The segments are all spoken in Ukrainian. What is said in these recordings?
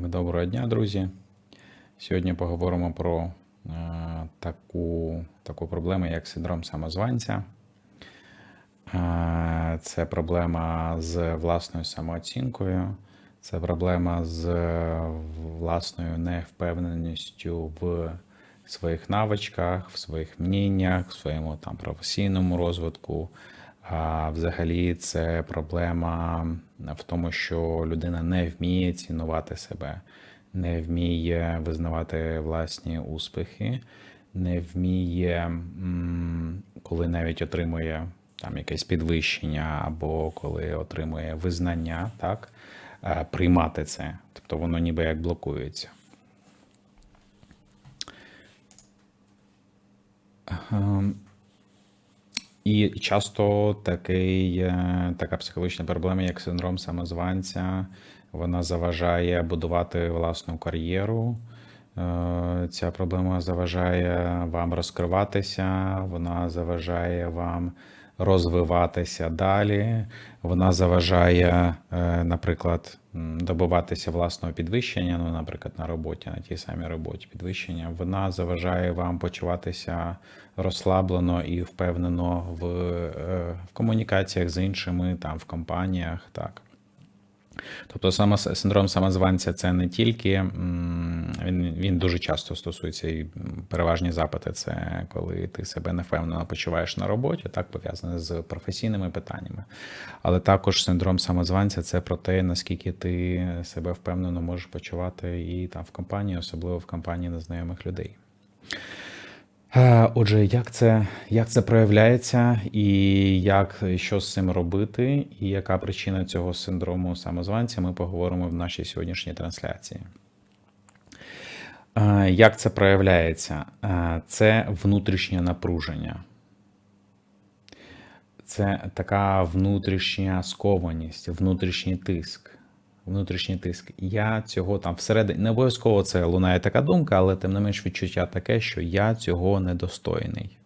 Так, доброго дня, друзі. Сьогодні поговоримо про е, таку, таку проблему, як синдром самозванця. Е, це проблема з власною самооцінкою, це проблема з власною невпевненістю в своїх навичках, в своїх мніннях, в своєму там професійному розвитку. А взагалі це проблема в тому, що людина не вміє цінувати себе, не вміє визнавати власні успіхи, не вміє, коли навіть отримує там якесь підвищення, або коли отримує визнання, так, е, приймати це. Тобто воно ніби як блокується. Ем, І часто такий, е, така психологічна проблема, як синдром самозванця, вона заважає будувати власну кар'єру. Е, Ця проблема заважає вам розкриватися, вона заважає вам розвиватися далі. Вона заважає, е, наприклад, добиватися власного підвищення, ну, наприклад, на роботі, на тій самій роботі підвищення. Вона заважає вам почуватися розслаблено і впевнено в, е, в комунікаціях з іншими, там, в компаніях. Так. Тобто саме синдром самозванця це не тільки він, він дуже часто стосується і переважні запити. Це коли ти себе невпевнено почуваєш на роботі, так пов'язане з професійними питаннями. Але також синдром самозванця це про те, наскільки ти себе впевнено можеш почувати і там в компанії, особливо в компанії незнайомих людей. Е, Отже, як це, як це проявляється, і як що з цим робити, і яка причина цього синдрому самозванця, ми поговоримо в нашій сьогоднішній трансляції. Е, Як це проявляється? Е, Це внутрішнє напруження. Це така внутрішня скованість, внутрішній тиск. Внутрішній тиск. Я цього там всередині не обов'язково це лунає така думка, але тим не менш відчуття таке, що я цього недостойний.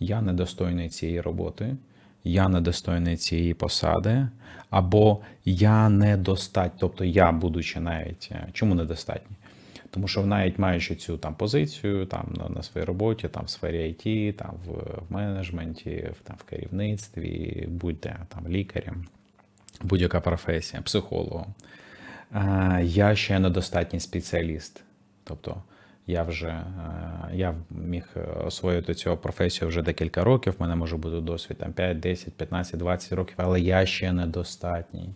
Я недостойний цієї роботи, я недостойний цієї посади, або я недостатньо, тобто я, будучи навіть е, чому недостатній? Тому що навіть маючи цю там позицію там на, на своїй роботі, там в сфері IT, там в, в менеджменті, в там в керівництві, будь-де там лікарем, будь-яка професія, психологом, я ще недостатній спеціаліст. Тобто я вже е, я міг освоїти цю професію вже декілька років. в мене може бути досвід там 5, 10, 15, 20 років, але я ще недостатній.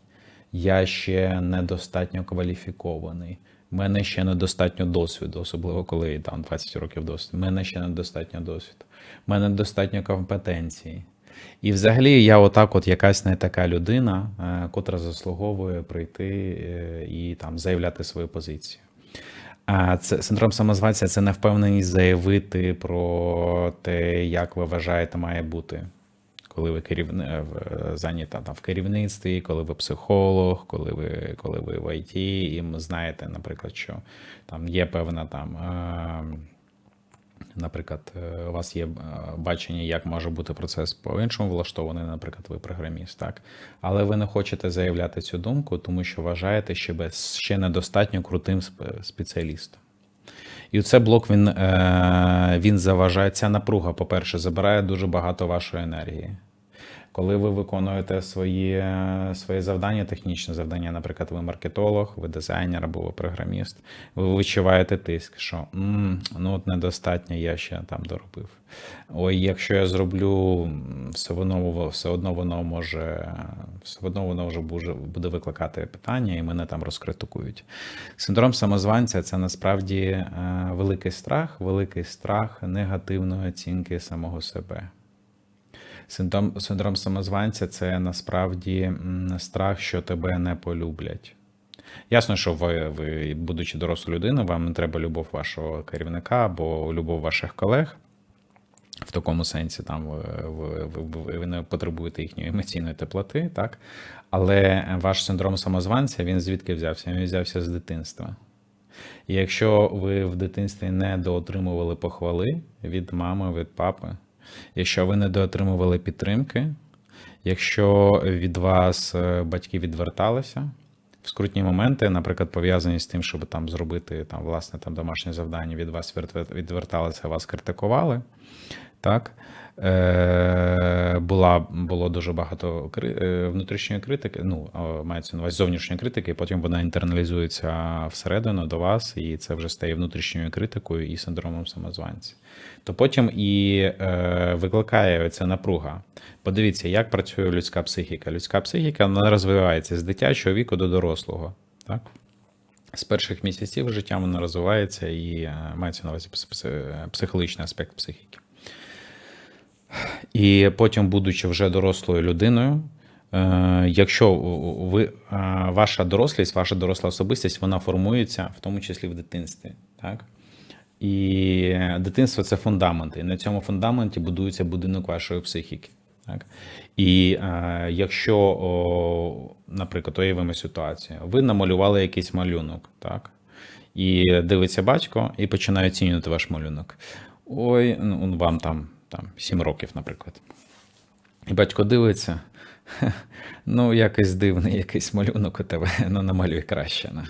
Я ще недостатньо кваліфікований. У мене ще недостатньо досвіду, особливо коли там 20 років досвіду. У мене ще недостатньо досвіду. У мене недостатньо компетенції. І взагалі я отак, от якась не така людина, е, котра заслуговує прийти е, і там заявляти свою позицію. А це синдром самозванця це невпевненість заявити про те, як ви вважаєте, має бути. Коли ви керівни... е, зайнята там в керівництві, коли ви психолог, коли ви, коли ви в ІТ, і знаєте, наприклад, що там є певна там. Наприклад, е, у вас є е, бачення, як може бути процес по-іншому влаштований, наприклад, ви програміст, так? Але ви не хочете заявляти цю думку, тому що вважаєте себе ще недостатньо крутим сп- спеціалістом. І це блок він, е, він заважає. Ця напруга, по-перше, забирає дуже багато вашої енергії. Коли ви виконуєте свої, свої завдання, технічне завдання, наприклад, ви маркетолог, ви дизайнер або ви програміст, ви відчуваєте тиск, що «М, ну от недостатньо, я ще там доробив. Ой, якщо я зроблю, все одно, все одно воно може, все одно воно вже буде, буде викликати питання, і мене там розкритикують. Синдром самозванця це насправді е, великий страх, великий страх негативної оцінки самого себе. Синдром, синдром самозванця це насправді страх, що тебе не полюблять. Ясно, що ви, ви, будучи дорослою людиною, вам не треба любов вашого керівника або любов ваших колег. В такому сенсі, там ви, ви, ви, ви не потребуєте їхньої емоційної теплоти, так? Але ваш синдром самозванця він звідки взявся? Він взявся з дитинства. І якщо ви в дитинстві не доотримували похвали від мами, від папи, якщо ви не доотримували підтримки, якщо від вас е, батьки відверталися, в скрутні моменти, наприклад, пов'язані з тим, щоб там зробити там, власне там домашнє завдання, від вас відверталися, вас критикували. Так. Е, була, було дуже багато е, внутрішньої критики, ну, мається на увазі зовнішньої критики, і потім вона інтерналізується всередину до вас, і це вже стає внутрішньою критикою і синдромом самозванця. То потім і е, викликає ця напруга. Подивіться, як працює людська психіка. Людська психіка вона розвивається з дитячого віку до дорослого. Так? З перших місяців життя вона розвивається і е, мається на увазі пс- пс- психологічний аспект психіки. І потім, будучи вже дорослою людиною, е, якщо ви, е, ваша дорослість, ваша доросла особистість, вона формується в тому числі в дитинстві. Так? І дитинство це фундамент. І на цьому фундаменті будується будинок вашої психіки. Так? І е, якщо, о, наприклад, уявимо ситуацію, ви намалювали якийсь малюнок, так? І дивиться батько і починає оцінювати ваш малюнок. Ой, ну вам там, там 7 років, наприклад. І батько дивиться, ну, якийсь дивний якийсь малюнок у тебе, ну намалюй краще. Ну.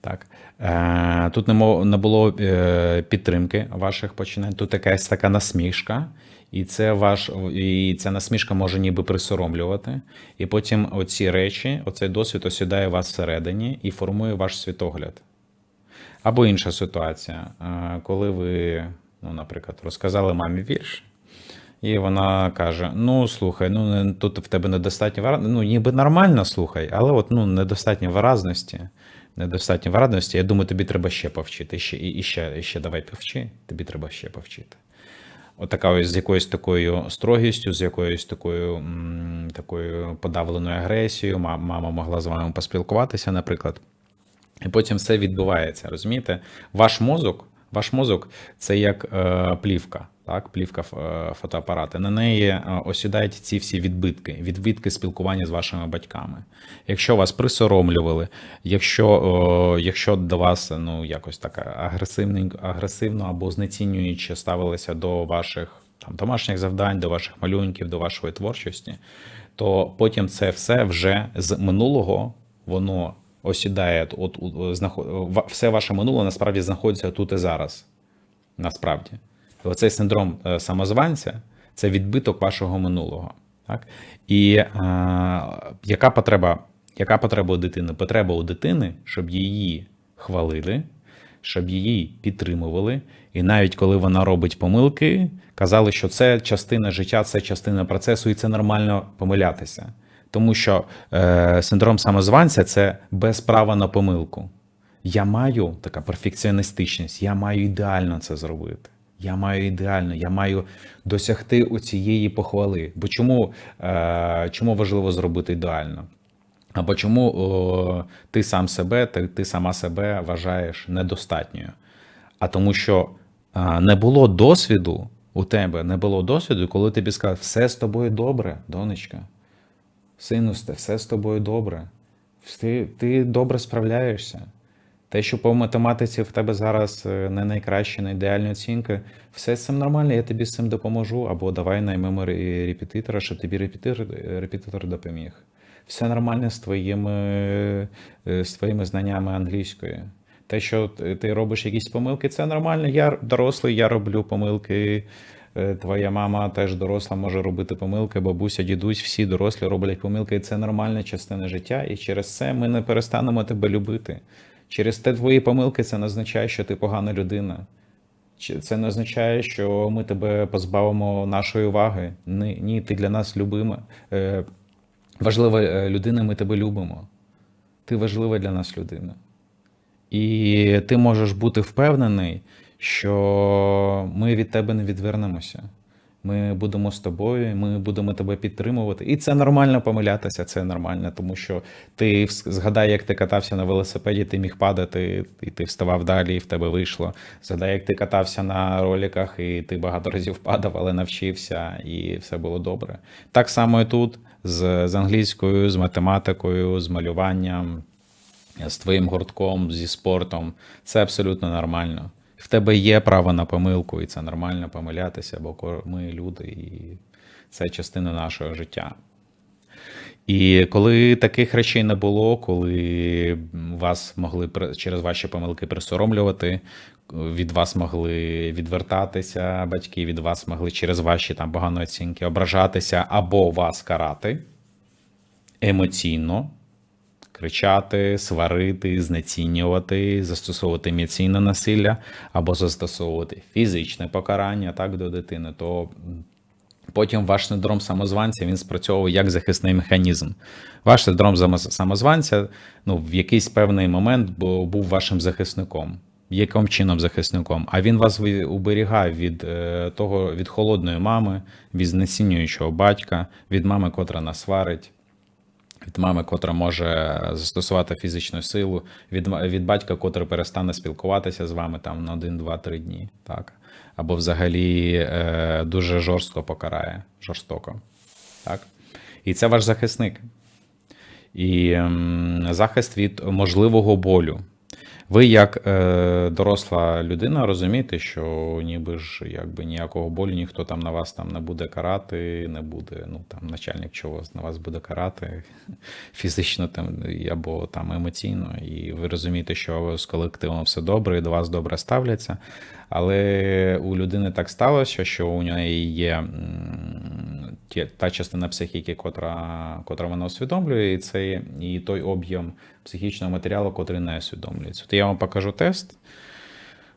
Так. Е, тут не, було е, підтримки ваших починань. Тут якась така насмішка, і це ваш, і ця насмішка може ніби присоромлювати. І потім оці речі, оцей досвід осідає вас всередині і формує ваш світогляд. Або інша ситуація, е, коли ви, ну, наприклад, розказали мамі вірш, і вона каже: Ну, слухай, ну тут в тебе недостатньо виразності. Ну, ніби нормально слухай, але от ну, недостатньо виразності. Недостатньо виразності. Я думаю, тобі треба ще повчити. Ще, і, ще, ще давай повчи, тобі треба ще повчити. Отака ось з якоюсь такою строгістю, з якоюсь такою, м, такою подавленою агресією. Ма- Мама могла з вами поспілкуватися, наприклад. І потім все відбувається. Розумієте? Ваш мозок, ваш мозок це як е, плівка, так? плівка е, фотоапарата. На неї е, осідають ці всі відбитки, відбитки спілкування з вашими батьками. Якщо вас присоромлювали, якщо, о, якщо до вас ну, якось так агресивно, агресивно або знецінюючи ставилися до ваших там, домашніх завдань, до ваших малюнків, до вашої творчості, то потім це все вже з минулого воно осідає, от, от, знаход... все ваше минуле насправді знаходиться тут і зараз. Насправді. Оцей синдром е, самозванця це відбиток вашого минулого. Так? І е, яка потреба, яка потреба у дитини? Потреба у дитини, щоб її хвалили, щоб її підтримували. І навіть коли вона робить помилки, казали, що це частина життя, це частина процесу, і це нормально помилятися. Тому що е, синдром самозванця це без права на помилку. Я маю така перфекціоністичність, я маю ідеально це зробити. Я маю ідеально, я маю досягти у цієї похвали. Бо чому, е, чому важливо зробити ідеально? Або чому о, ти сам себе, ти, ти сама себе вважаєш недостатньою? А тому, що а, не було досвіду у тебе, не було досвіду, коли тобі сказали, все з тобою добре, донечка. Синусте, все з тобою добре. Ти, ти добре справляєшся. Те, що по математиці в тебе зараз е, не найкращі, не ідеальні оцінки, все з цим нормально, я тобі з цим допоможу. Або давай наймемо репетитора, щоб тобі репетитор, репетитор допоміг. Все нормально з твоїми, е, з твоїми знаннями англійської. Те, що ти робиш якісь помилки, це нормально. Я дорослий, я роблю помилки. Е, Твоя мама теж доросла може робити помилки, бабуся, дідусь, всі дорослі роблять помилки, і це нормальна частина життя. І через це ми не перестанемо тебе любити. Через те твої помилки це не означає, що ти погана людина. Це не означає, що ми тебе позбавимо нашої уваги. Ні, ні ти для нас любима. Е, важлива е, людина, ми тебе любимо. Ти важлива для нас людина. І ти можеш бути впевнений, що ми від тебе не відвернемося. Ми будемо з тобою, ми будемо тебе підтримувати. І це нормально помилятися, це нормально, тому що ти згадай, як ти катався на велосипеді, ти міг падати, і ти вставав далі, і в тебе вийшло. Згадай, як ти катався на роліках, і ти багато разів падав, але навчився, і все було добре. Так само і тут з, з англійською, з математикою, з малюванням з твоїм гуртком, зі спортом. Це абсолютно нормально. В тебе є право на помилку, і це нормально помилятися, бо ми люди, і це частина нашого життя. І коли таких речей не було, коли вас могли через ваші помилки присоромлювати, від вас могли відвертатися батьки, від вас могли через ваші там погані оцінки ображатися або вас карати емоційно, кричати, сварити, знецінювати, застосовувати емоційне насилля або застосовувати фізичне покарання так до дитини, то Потім ваш синдром самозванця він спрацьовує як захисний механізм. Ваш синдром самозванця ну, в якийсь певний момент був вашим захисником. Яким чином захисником? А він вас уберігає від е, того, від холодної мами, від знецінюючого батька, від мами, котра нас сварить, від мами, котра може застосувати фізичну силу, від, від батька, котрий перестане спілкуватися з вами там на один, два, три дні. Так? Або взагалі е, дуже жорстко покарає, жорстоко. Так? І це ваш захисник. І захист від можливого болю. Ви, як е, доросла людина, розумієте, що ніби ж якби ніякого болю ніхто там на вас там не буде карати, не буде, ну там начальник чогось на вас буде карати фізично там або там емоційно, і ви розумієте, що з колективом все добре, і до вас добре ставляться. Але у людини так сталося, що у неї є та частина психіки, котра, котра вона усвідомлює, і це і той об'єм психічного матеріалу, котрий не усвідомлюється. От я вам покажу тест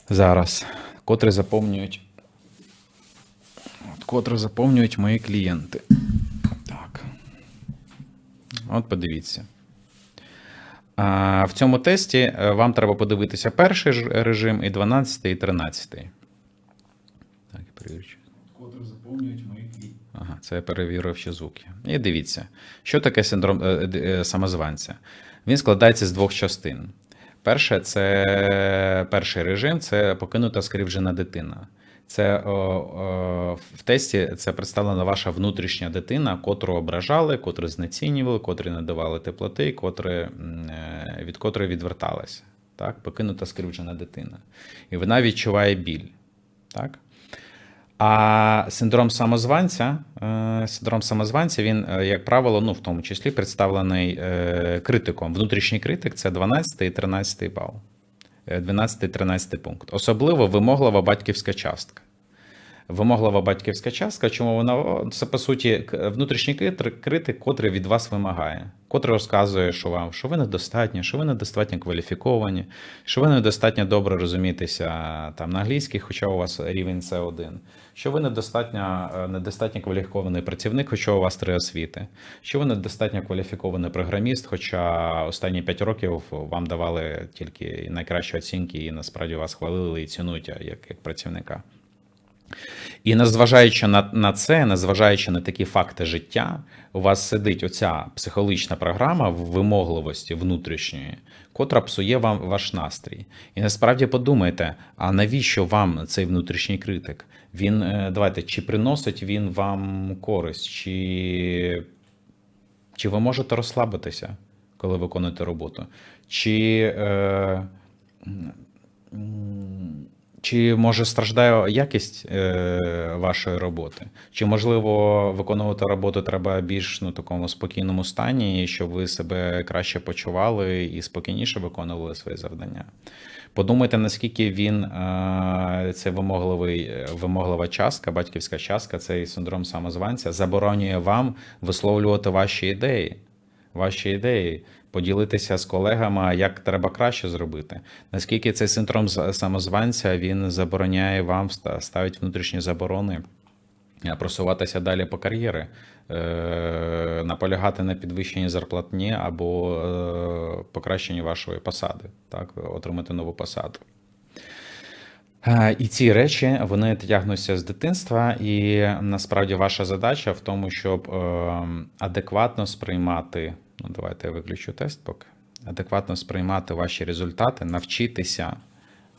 зараз, котрий заповнюють. От, котрий заповнюють мої клієнти. Так. От подивіться. В цьому тесті е, вам треба подивитися перший ж режим, і 12, і 13. Так, перевірю. чи- заповнюють мої. Ага, це я перевірив ще звуки. І дивіться, що таке синдром е, е, самозванця? Він складається з двох частин. Перше, це перший режим це покинута скривджена дитина. Це о, о, в тесті це представлена ваша внутрішня дитина, котру ображали, котру знецінювали, котрі не давали теплоти, котрі, е, від котрої відверталися. Так? Покинута скривджена дитина. І вона відчуває біль. Так? А синдром самозванця, е, синдром самозванця, він, е, як правило, ну, в тому числі представлений е, критиком. Внутрішній критик це 12 і 13 бал. 12-13 пункт. Особливо вимоглива батьківська частка. Вимоглива батьківська частка, чому вона це по суті внутрішній критик, котрий від вас вимагає, котрий розказує, що вам, що ви недостатньо, що ви недостатньо кваліфіковані, що ви недостатньо добре розумієтеся там на англійській, хоча у вас рівень С1, що ви недостатньо, е, недостатньо кваліфікований працівник, хоча у вас три освіти, що ви недостатньо кваліфікований програміст, хоча останні 5 років вам давали тільки найкращі оцінки, і насправді вас хвалили і цінують як, як працівника. І незважаючи на, на це, незважаючи на такі факти життя, у вас сидить оця психологічна програма вимогливості внутрішньої, котра псує вам ваш настрій. І насправді подумайте, а навіщо вам цей внутрішній критик? Він е, давайте, чи приносить він вам користь, чи, чи ви можете розслабитися, коли виконуєте роботу? Чи е, чи може страждає якість е, вашої роботи? Чи можливо виконувати роботу треба більш ну такому спокійному стані, щоб ви себе краще почували і спокійніше виконували свої завдання? Подумайте, наскільки він е, це вимогливий, е, вимоглива частка, батьківська частка, цей синдром самозванця заборонює вам висловлювати ваші ідеї ваші ідеї, поділитися з колегами, як треба краще зробити. Наскільки цей синдром самозванця він забороняє вам ста- ставить внутрішні заборони. Просуватися далі по кар'єрі, е, наполягати на підвищенні зарплатні або е, покращенні вашої посади, так, отримати нову посаду. Е, І ці речі вони тягнуться з дитинства, і насправді ваша задача в тому, щоб е, адекватно сприймати. Давайте я виключу тест поки. Адекватно сприймати ваші результати, навчитися,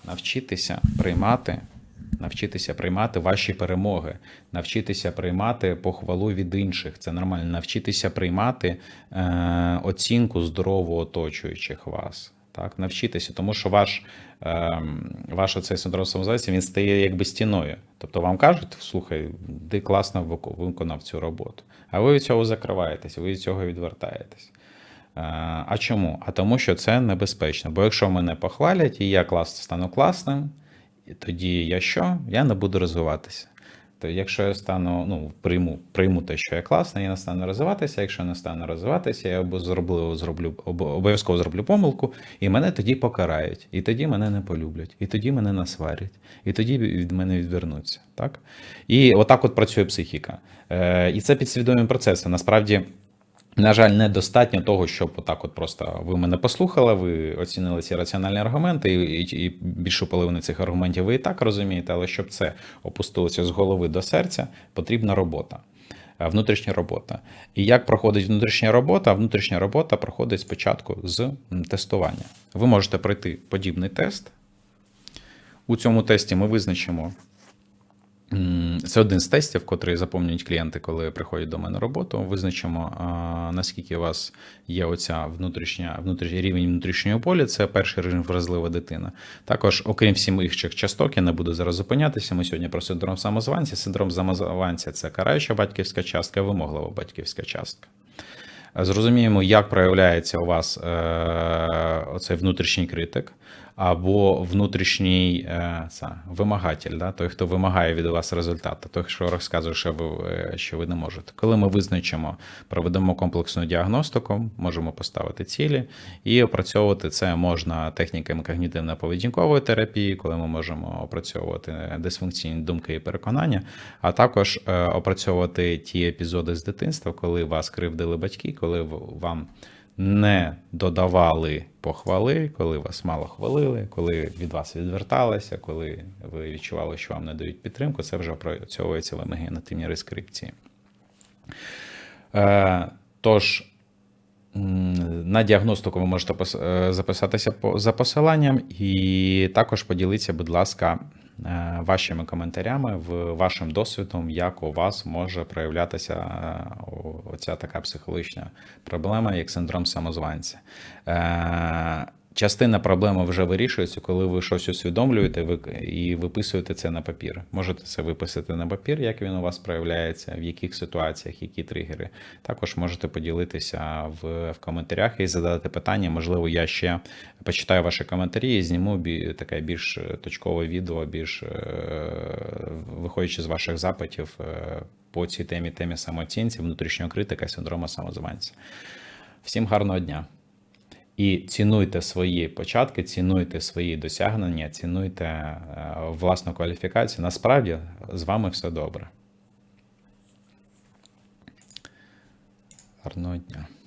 навчитися приймати, навчитися приймати ваші перемоги, навчитися приймати похвалу від інших. Це нормально. Навчитися приймати е, оцінку здорову оточуючих вас. Так, навчитися, тому що ваш, ем, ваш оцей синдром самозванця, він стає якби стіною. Тобто вам кажуть, слухай, ти класно виконав цю роботу. А ви від цього закриваєтесь, ви від цього відвертаєтесь. Е, А чому? А тому, що це небезпечно. Бо якщо мене похвалять і я клас, стану класним, тоді я що? Я не буду розвиватися. То якщо я стану, ну, прийму, прийму те, що я класний, я не стану розвиватися. Якщо не стану розвиватися, я або зроблю, зроблю обов'язково зроблю помилку, і мене тоді покарають, і тоді мене не полюблять, і тоді мене насварять, і тоді від мене відвернуться. Так? І отак от працює психіка. Е, і це підсвідомі процеси. Насправді. На жаль, недостатньо того, щоб отак, от просто ви мене послухали, ви оцінили ці раціональні аргументи, і, і, і більшу половину цих аргументів ви і так розумієте, але щоб це опустилося з голови до серця, потрібна робота. е, Внутрішня робота. І як проходить внутрішня робота? Внутрішня робота проходить спочатку з тестування. Ви можете пройти подібний тест. У цьому тесті ми визначимо Це один з тестів, котрий заповнюють клієнти, коли приходять до мене на роботу. Визначимо, наскільки у вас є оця внутрішня, внутрішній рівень внутрішнього поля. Це перший режим вразлива дитина. Також, окрім всіх інших часток, я не буду зараз зупинятися. Ми сьогодні про синдром самозванця. Синдром самозванця це караюча батьківська частка, вимоглива батьківська частка. Зрозуміємо, як проявляється у вас е, оцей внутрішній критик або внутрішній е, це, вимагатель, да? той, хто вимагає від вас результату, той, що розказує, що ви, е, що ви не можете. Коли ми визначимо, проведемо комплексну діагностику, можемо поставити цілі і опрацьовувати це можна техніками когнітивно-поведінкової терапії, коли ми можемо опрацьовувати дисфункційні думки і переконання, а також е, опрацьовувати ті епізоди з дитинства, коли вас кривдили батьки, коли в- вам не додавали похвали, коли вас мало хвалили, коли від вас відверталися, коли ви відчували, що вам не дають підтримку, це вже опрацьовується в імагінативній рескрипції. Е, Тож, на діагностику ви можете е, записатися за посиланням і також поділіться, будь ласка, вашими коментарями, вашим досвідом, як у вас може проявлятися е, оця така психологічна проблема, як синдром самозванця. Е, Частина проблеми вже вирішується, коли ви щось усвідомлюєте і виписуєте це на папір. Можете це виписати на папір, як він у вас проявляється, в яких ситуаціях, які тригери. Також можете поділитися в, в коментарях і задати питання. Можливо, я ще почитаю ваші коментарі і зніму бі, таке більш точкове відео, більш е, виходячи з ваших запитів е, по цій темі, темі самооцінці, внутрішнього критика і синдрому самозванця. Всім гарного дня! І цінуйте свої початки, цінуйте свої досягнення, цінуйте е, власну кваліфікацію. Насправді з вами все добре. Гарного дня.